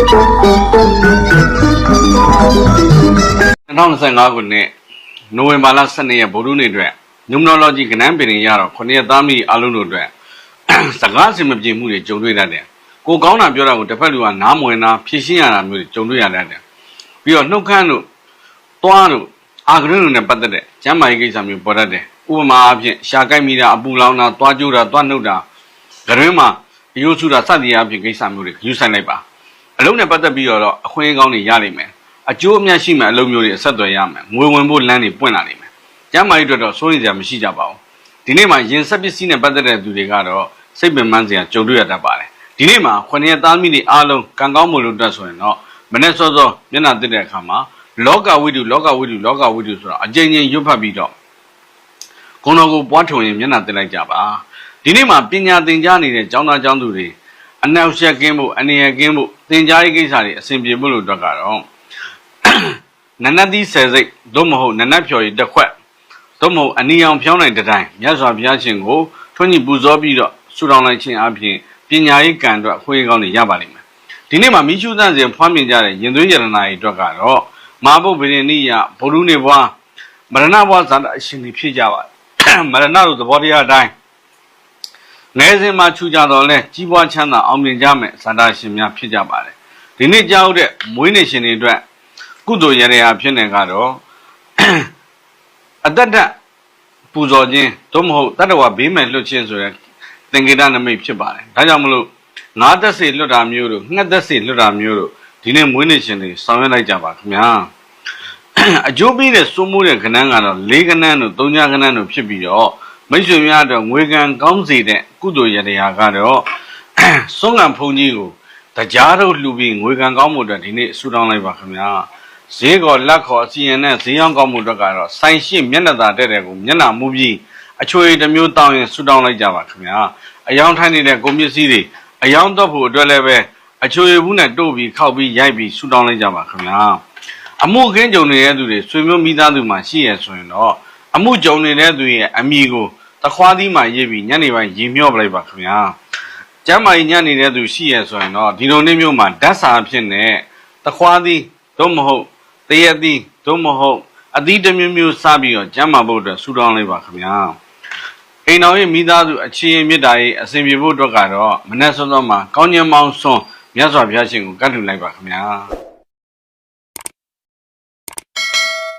2025ခုနှစ်နိုဝင်ဘာလ12ရက်ဗုဒ္ဓနေ့အတွက် numerology ကဏ္ဍပင်တွေရတော့9ရက်သားမိအားလုံးတို့အတွက်စကားအစင်မပြေမှုတွေကြုံတွေ့ရတယ်။ကိုကောင်းတာပြောတာကိုတစ်ဖက်လူကနားမဝင်တာဖြည့်ရှင်းရတာမျိုးတွေကြုံတွေ့ရတယ်။ပြီးတော့နှုတ်ခမ်းတို့သွားတို့အာဂရုတို့နဲ့ပတ်သက်တဲ့ကျမ်းမာရေးကိစ္စမျိုးပေါ်တတ်တယ်။ဥပမာအားဖြင့်ရှာကိုက်မိတာအပူလောင်တာသွားကြိုးတာသွားနှုတ်တာကရွင်းမှာအယိုးဆူတာစသည်အားဖြင့်ကိစ္စမျိုးတွေယူဆိုင်လိုက်ပါ။ အလုံးနဲ့ပတ်သက်ပြီးတော့အခွင့်အရေးကောင်းတွေရနိုင်မယ်။အကျိုးအမြတ်ရှိမဲ့အလုပ်မျိုးတွေအဆက်အသွယ်ရမယ်။ငွေဝင်ဖို့လမ်းတွေပွင့်လာနိုင်မယ်။ကျမ်းမာရေးအတွက်တော့စိုးရိမ်စရာမရှိကြပါဘူး။ဒီနေ့မှာရင်ဆက်ပစ္စည်းနဲ့ပတ်သက်တဲ့သူတွေကတော့စိတ်ပင်ပန်းစရာကြုံတွေ့ရတတ်ပါတယ်။ဒီနေ့မှာခொနည်းသားမိတွေအားလုံးကံကောင်းမှုလို့တွက်ဆိုရင်တော့မနေ့စောစောမျက်နှာတက်တဲ့အခါမှာလောကဝိတုလောကဝိတုလောကဝိတုဆိုတော့အကျဉ်းချင်းရွတ်ဖတ်ပြီးတော့ဂုဏတော်ကိုပွားထုံရင်မျက်နှာတက်လိုက်ကြပါဒီနေ့မှာပညာသင်ကြားနေတဲ့ကျောင်းသားကျောင်းသူတွေ အနောက်ရှက်ကင်းဖို့အနေရကင်းဖို့သင်ကြားရေးကိစ္စတွေအဆင်ပြေဖို့လို့အတွက်ကတော့နနတ်သီးဆယ်စိတ်သို့မဟုတ်နနတ်ဖြော်ရည်တစ်ခွက်သို့မဟုတ်အနီအောင်ဖြောင်းနိုင်တဲ့တိုင်မြတ်စွာဘုရားရှင်ကိုထွန်းညှိပူဇော်ပြီးတော့ဆုတောင်းလိုက်ခြင်းအပြင်ပညာရေးကံအတွက်အခွင့်အရေးကောင်းတွေရပါလိမ့်မယ်ဒီနေ့မှာမိရှုသန့်စဉ်ဖွားမြင်ကြတဲ့ရင်သွေးရတနာတွေအတွက်ကတော့မာဘုတ်ဗေဒနိယဘုရုနေဘွားမရဏဘွားဇာတအရှင်တွေဖြစ်ကြပါမရဏတို့သဘောတရားအတိုင်း ငယ်စဉ်မှာခြူကြတော့လဲကြီးပွားချမ်းသာအောင်မြင်ကြမယ်ဇာတရှင်များဖြစ်ကြပါတယ်ဒီနေ့ကြောက်တဲ့မွေးနေ့ရှင်တွေအတွက်ကုသိုလ်ရရဖြစ်နေကတော့အတ္တတပူဇော်ခြင်းသို့မဟုတ်တတ္တဝါဘေးမဲ့လွတ်ခြင်းဆိုတဲ့သင်္ကေတနမိတ်ဖြစ်ပါတယ်။ဒါကြောင့်မလို့ငါးသက်စီလွတ်တာမျိုးတို့ငှက်သက်စီလွတ်တာမျိုးတို့ဒီနေ့မွေးနေ့ရှင်တွေဆောင်ရွက်လိုက်ကြပါခင်ဗျာ။အကျိုးပေးတဲ့စိုးမိုးတဲ့ခဏန်းကတော့၄ခဏန်းတို့၃ညခဏန်းတို့ဖြစ်ပြီးတော့ မိတ်ဆွေများအတွက်ငွေကံကောင်းစေတဲ့ကုသိုလ်ရရကတော့စွန့်ငံဖုန်ကြီးကိုတရားတို့လှူပြီးငွေကံကောင်းမှုအတွက်ဒီနေ့ဆူတောင်းလိုက်ပါခင်ဗျာ။ဈေးကောလက်ခေါ်အစီရင်နဲ့ဈေးရောက်ကောင်းမှုအတွက်ကတော့ဆိုင်ရှိမျက်နှာသာတဲ့တဲ့ကိုမျက်နှာမူပြီးအချွေတစ်မျိုးတောင်းရင်ဆူတောင်းလိုက်ကြပါခင်ဗျာအယောင်ထိုင်းနေတဲ့ကုန်ပစ္စည်းတွေအယောင်တော့ဖို့အတွက်လည်းပဲအချွေဘူးနဲ့တို့ပြီးခောက်ပြီးရိုက်ပြီးဆူတောင်းလိုက်ကြပါခင်ဗျာအမှုခင်းကြုံနေတဲ့သူတွေဆွေမျိုးမိသားစုမှာရှိရဆိုရင်တော့အမှုကြုံနေတဲ့သူရဲ့အမိကို တခွားသီးမှရေးပြီးညနေပိုင်းရေမြော့ပလိုက်ပါခင်ဗျာကျမ်းမာရေးညနေတဲ့သူရှိရဆိုရင်တော့ဒီလိုနေ့မျိုးမှာဓာတ်စာအဖြစ်နဲ့တခွားသီးတော့မဟုတ်တရက်သီးတော့မဟုတ်အသီးတစ်မျိုးမျိုးစပြီးတော့ကျမ်းမာဖို့အတွက်ဆူတောင်းလိုက်ပါခင်ဗျာအိမ်တော်ရဲ့မိသားစုအခြေအမြစ်တာရေးအစဉ်ပြေဖို့အတွက်ကတော့မနေ့စောစောမှာကောင်းကျင်မောင်းစွန်းမြတ်စွာဘုရားရှင်ကိုကတ်ထူလိုက်ပါခင်ဗျာ